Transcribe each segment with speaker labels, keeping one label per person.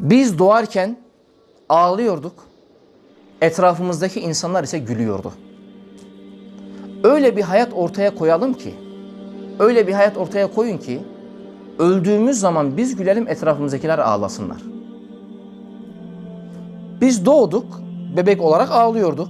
Speaker 1: Biz doğarken ağlıyorduk. Etrafımızdaki insanlar ise gülüyordu. Öyle bir hayat ortaya koyalım ki, öyle bir hayat ortaya koyun ki, öldüğümüz zaman biz gülelim, etrafımızdakiler ağlasınlar. Biz doğduk, bebek olarak ağlıyorduk.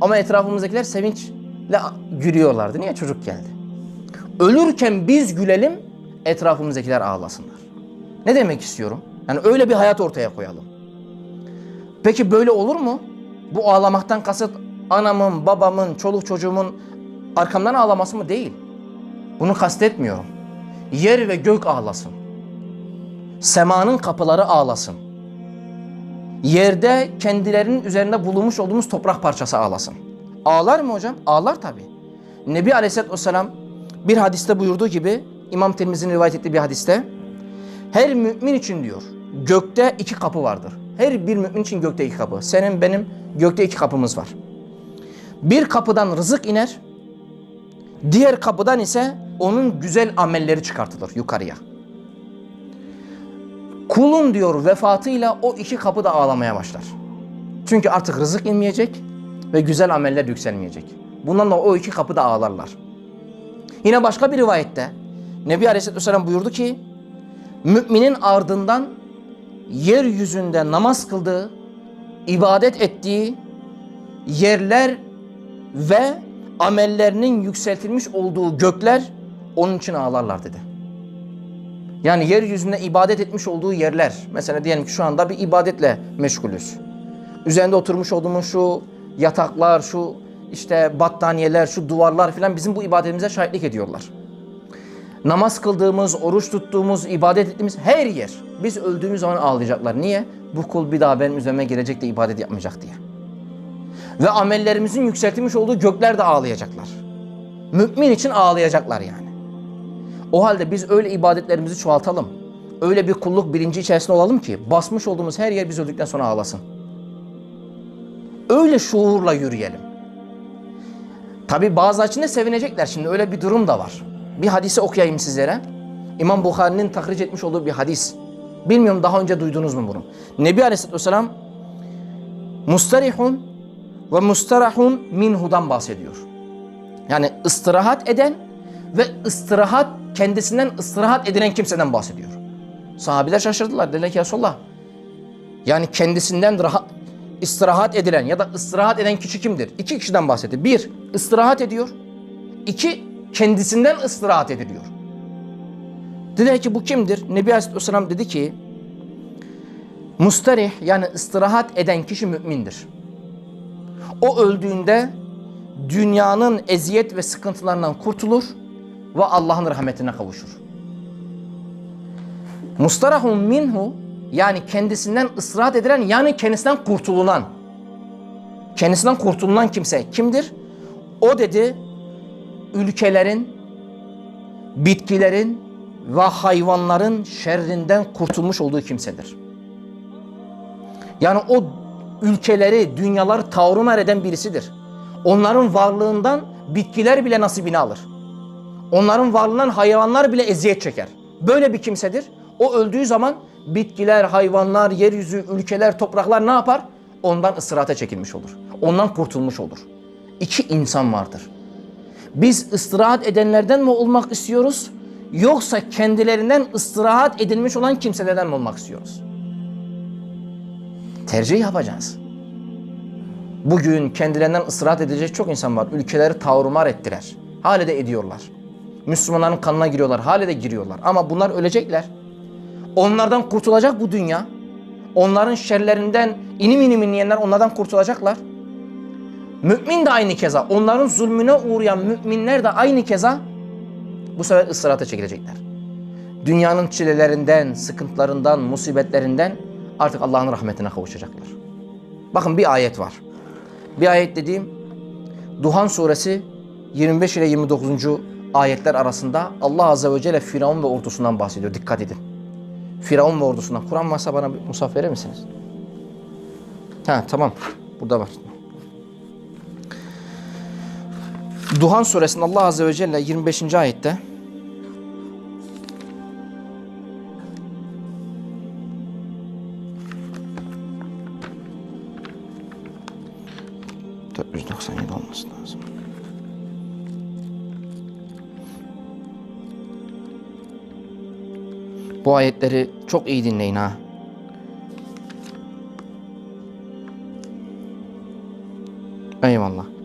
Speaker 1: Ama etrafımızdakiler sevinçle gülüyorlardı. Niye çocuk geldi? Ölürken biz gülelim, etrafımızdakiler ağlasınlar. Ne demek istiyorum? Yani öyle bir hayat ortaya koyalım. Peki böyle olur mu? Bu ağlamaktan kasıt anamın, babamın, çoluk çocuğumun arkamdan ağlaması mı? Değil. Bunu kastetmiyorum. Yer ve gök ağlasın. Semanın kapıları ağlasın. Yerde kendilerinin üzerinde bulunmuş olduğumuz toprak parçası ağlasın. Ağlar mı hocam? Ağlar tabi. Nebi Aleyhisselatü Vesselam bir hadiste buyurduğu gibi İmam Tirmizi'nin rivayet ettiği bir hadiste her mümin için diyor gökte iki kapı vardır. Her bir mümin için gökte iki kapı. Senin benim gökte iki kapımız var. Bir kapıdan rızık iner. Diğer kapıdan ise onun güzel amelleri çıkartılır yukarıya. Kulun diyor vefatıyla o iki kapı da ağlamaya başlar. Çünkü artık rızık inmeyecek ve güzel ameller yükselmeyecek. Bundan da o iki kapı da ağlarlar. Yine başka bir rivayette Nebi Aleyhisselatü Vesselam buyurdu ki müminin ardından yeryüzünde namaz kıldığı, ibadet ettiği yerler ve amellerinin yükseltilmiş olduğu gökler onun için ağlarlar dedi. Yani yeryüzünde ibadet etmiş olduğu yerler. Mesela diyelim ki şu anda bir ibadetle meşgulüz. Üzerinde oturmuş olduğumuz şu yataklar, şu işte battaniyeler, şu duvarlar filan bizim bu ibadetimize şahitlik ediyorlar. Namaz kıldığımız, oruç tuttuğumuz, ibadet ettiğimiz her yer. Biz öldüğümüz zaman ağlayacaklar. Niye? Bu kul bir daha benim üzerime gelecek de ibadet yapmayacak diye. Ve amellerimizin yükseltilmiş olduğu gökler de ağlayacaklar. Mümin için ağlayacaklar yani. O halde biz öyle ibadetlerimizi çoğaltalım. Öyle bir kulluk bilinci içerisinde olalım ki basmış olduğumuz her yer biz öldükten sonra ağlasın. Öyle şuurla yürüyelim. Tabi bazı için sevinecekler. Şimdi öyle bir durum da var. Bir hadisi okuyayım sizlere. İmam Bukhari'nin tahric etmiş olduğu bir hadis. Bilmiyorum daha önce duydunuz mu bunu? Nebi Aleyhisselatü Vesselam mustarihun ve mustarahun minhu'dan bahsediyor. Yani istirahat eden ve istirahat kendisinden istirahat edilen kimseden bahsediyor. Sahabiler şaşırdılar. Dediler ki Resulallah yani kendisinden rahat, istirahat edilen ya da istirahat eden kişi kimdir? İki kişiden bahsetti. Bir, istirahat ediyor. İki, kendisinden istirahat ediliyor. Dediler ki bu kimdir? Nebi Aleyhisselam dedi ki mustarih yani istirahat eden kişi mümindir. O öldüğünde dünyanın eziyet ve sıkıntılarından kurtulur ve Allah'ın rahmetine kavuşur. Mustarahun minhu yani kendisinden ısrar edilen yani kendisinden kurtulunan. Kendisinden kurtulunan kimse kimdir? O dedi ülkelerin, bitkilerin ve hayvanların şerrinden kurtulmuş olduğu kimsedir. Yani o ülkeleri, dünyaları tavrımar eden birisidir. Onların varlığından bitkiler bile nasibini alır. Onların varlığından hayvanlar bile eziyet çeker. Böyle bir kimsedir. O öldüğü zaman bitkiler, hayvanlar, yeryüzü, ülkeler, topraklar ne yapar? Ondan ısırata çekilmiş olur. Ondan kurtulmuş olur. İki insan vardır. Biz istirahat edenlerden mi olmak istiyoruz? Yoksa kendilerinden istirahat edilmiş olan kimselerden mi olmak istiyoruz? Tercih yapacağız. Bugün kendilerinden ısrar edecek çok insan var. Ülkeleri tavrumar ettiler. Hale de ediyorlar. Müslümanların kanına giriyorlar. Hale de giriyorlar. Ama bunlar ölecekler. Onlardan kurtulacak bu dünya. Onların şerlerinden inim inim inleyenler onlardan kurtulacaklar. Mümin de aynı keza. Onların zulmüne uğrayan müminler de aynı keza bu sefer ısrarata çekilecekler. Dünyanın çilelerinden, sıkıntılarından, musibetlerinden artık Allah'ın rahmetine kavuşacaklar. Bakın bir ayet var. Bir ayet dediğim Duhan suresi 25 ile 29. ayetler arasında Allah azze ve celle Firavun ve ordusundan bahsediyor. Dikkat edin. Firavun ve ordusundan. Kur'an varsa bana bir musaf verir misiniz? Ha tamam. Burada var. Duhan suresinde Allah Azze ve Celle 25. ayette olması lazım. Bu ayetleri çok iyi dinleyin ha. Eyvallah.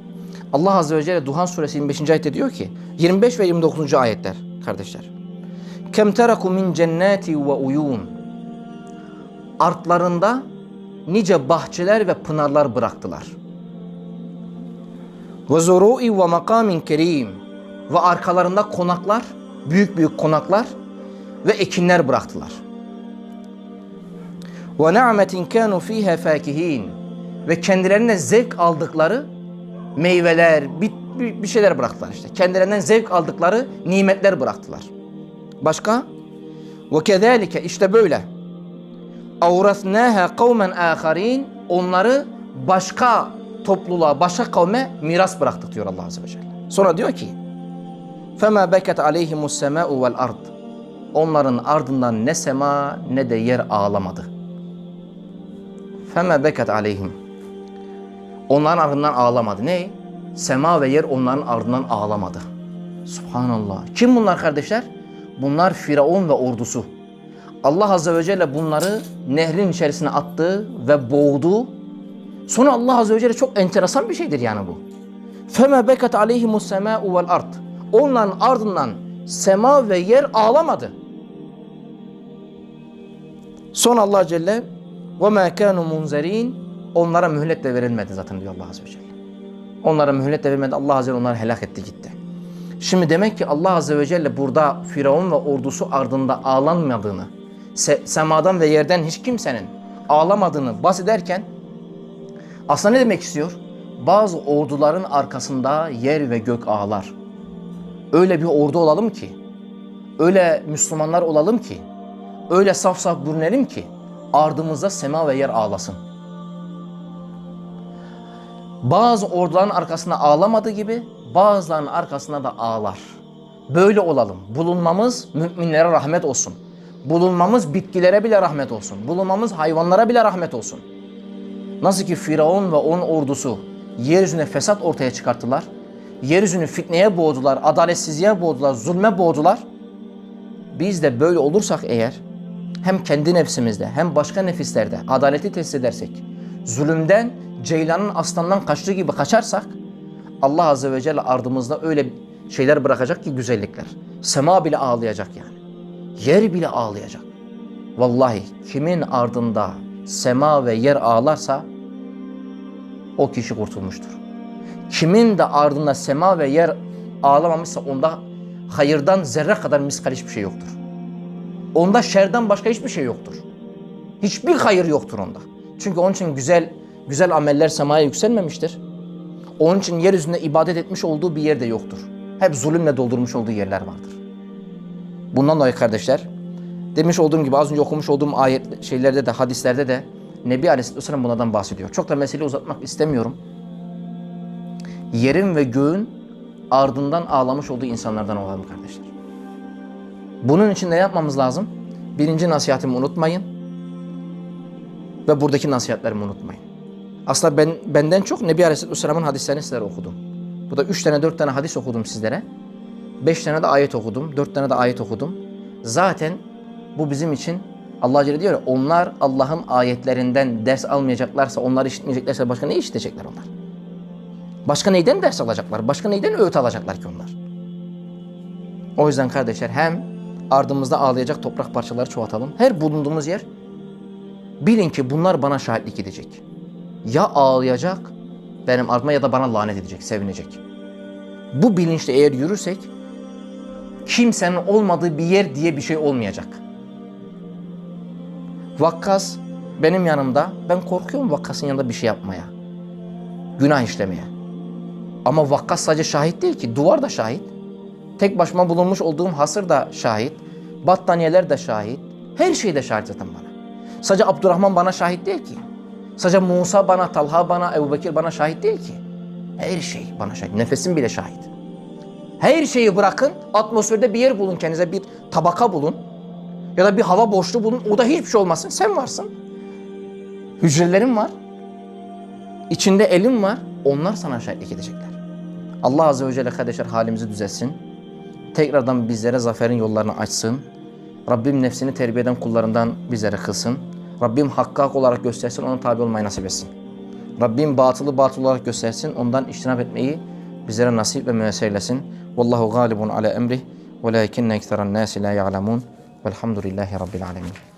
Speaker 1: Allah Azze ve Celle Duhan Suresi 25. ayette diyor ki 25 ve 29. ayetler kardeşler. Kem teraku min cenneti ve uyun. Artlarında nice bahçeler ve pınarlar bıraktılar. Ve zuru'i ve makamin kerim. Ve arkalarında konaklar, büyük büyük konaklar ve ekinler bıraktılar. Ve ni'metin kanu fiha fakihin. Ve kendilerine zevk aldıkları meyveler, bir, bir, bir şeyler bıraktılar işte. Kendilerinden zevk aldıkları nimetler bıraktılar. Başka? Ve kezalike işte böyle. Avrasnaha kavmen aharin. Onları başka topluluğa, başka kavme miras bıraktık diyor Allah Azze ve Celle. Sonra diyor ki فَمَا بَكَتْ عَلَيْهِمُ السَّمَاءُ وَالْأَرْضِ Onların ardından ne sema ne de yer ağlamadı. فَمَا بَكَتْ عَلَيْهِمْ Onların ardından ağlamadı. Ne? Sema ve yer onların ardından ağlamadı. Subhanallah. Kim bunlar kardeşler? Bunlar Firavun ve ordusu. Allah Azze ve Celle bunları nehrin içerisine attı ve boğdu. Sonra Allah Azze ve Celle çok enteresan bir şeydir yani bu. فَمَا بَكَتْ عَلَيْهِمُ السَّمَاءُ وَالْأَرْضِ Onların ardından sema ve yer ağlamadı. Sonra Allah Celle وَمَا كَانُوا مُنْزَر۪ينَ Onlara mühlet de verilmedi zaten diyor Allah Azze ve Celle. Onlara mühlet de verilmedi. Allah Azze ve Celle onları helak etti gitti. Şimdi demek ki Allah Azze ve Celle burada Firavun ve ordusu ardında ağlanmadığını, se- semadan ve yerden hiç kimsenin ağlamadığını bahsederken aslında ne demek istiyor? Bazı orduların arkasında yer ve gök ağlar. Öyle bir ordu olalım ki, öyle Müslümanlar olalım ki, öyle saf saf bürünelim ki ardımızda sema ve yer ağlasın. Bazı orduların arkasında ağlamadığı gibi bazılarının arkasında da ağlar. Böyle olalım. Bulunmamız müminlere rahmet olsun. Bulunmamız bitkilere bile rahmet olsun. Bulunmamız hayvanlara bile rahmet olsun. Nasıl ki Firavun ve onun ordusu yeryüzüne fesat ortaya çıkarttılar. Yeryüzünü fitneye boğdular, adaletsizliğe boğdular, zulme boğdular. Biz de böyle olursak eğer hem kendi nefsimizde hem başka nefislerde adaleti test edersek, zulümden ceylanın aslandan kaçtığı gibi kaçarsak Allah Azze ve Celle ardımızda öyle şeyler bırakacak ki güzellikler. Sema bile ağlayacak yani. Yer bile ağlayacak. Vallahi kimin ardında sema ve yer ağlarsa o kişi kurtulmuştur. Kimin de ardında sema ve yer ağlamamışsa onda hayırdan zerre kadar miskal hiçbir şey yoktur. Onda şerden başka hiçbir şey yoktur. Hiçbir hayır yoktur onda. Çünkü onun için güzel güzel ameller semaya yükselmemiştir. Onun için yeryüzünde ibadet etmiş olduğu bir yer de yoktur. Hep zulümle doldurmuş olduğu yerler vardır. Bundan dolayı kardeşler, demiş olduğum gibi az önce okumuş olduğum ayet şeylerde de hadislerde de Nebi Aleyhisselam bunlardan bahsediyor. Çok da meseleyi uzatmak istemiyorum. Yerin ve göğün ardından ağlamış olduğu insanlardan olalım kardeşler. Bunun için ne yapmamız lazım? Birinci nasihatimi unutmayın. Ve buradaki nasihatlerimi unutmayın. Aslında ben benden çok Nebi Aleyhisselam'ın hadislerini sizlere okudum. Bu da üç tane dört tane hadis okudum sizlere. Beş tane de ayet okudum. Dört tane de ayet okudum. Zaten bu bizim için Allah Celle diyor ya, onlar Allah'ın ayetlerinden ders almayacaklarsa, onları işitmeyeceklerse başka ne işitecekler onlar? Başka neyden ders alacaklar? Başka neyden öğüt alacaklar ki onlar? O yüzden kardeşler hem ardımızda ağlayacak toprak parçaları çoğaltalım. Her bulunduğumuz yer bilin ki bunlar bana şahitlik edecek. Ya ağlayacak benim ardıma ya da bana lanet edecek, sevinecek. Bu bilinçle eğer yürürsek kimsenin olmadığı bir yer diye bir şey olmayacak. Vakkas benim yanımda. Ben korkuyorum Vakkas'ın yanında bir şey yapmaya. Günah işlemeye. Ama Vakkas sadece şahit değil ki. Duvar da şahit. Tek başıma bulunmuş olduğum hasır da şahit. Battaniyeler de şahit. Her şey de şahit zaten bana. Sadece Abdurrahman bana şahit değil ki. Sadece Musa bana, Talha bana, Ebu Bekir bana şahit değil ki. Her şey bana şahit. Nefesim bile şahit. Her şeyi bırakın. Atmosferde bir yer bulun kendinize. Bir tabaka bulun. Ya da bir hava boşluğu bulun. O da hiçbir şey olmasın. Sen varsın. Hücrelerin var. İçinde elin var. onlar sana şahitlik edecekler. Allah Azze ve Celle kardeşler halimizi düzelsin. Tekrardan bizlere zaferin yollarını açsın. Rabbim nefsini terbiye eden kullarından bizlere kılsın. Rabbim hakkı hak olarak göstersin, ona tabi olmayı nasip etsin. Rabbim batılı batıl olarak göstersin, ondan iştinap etmeyi bizlere nasip ve müyesser eylesin. Vallahu galibun ala emrih, velakinne ekseran nasi la ya'lemun. Velhamdülillahi Rabbil alemin.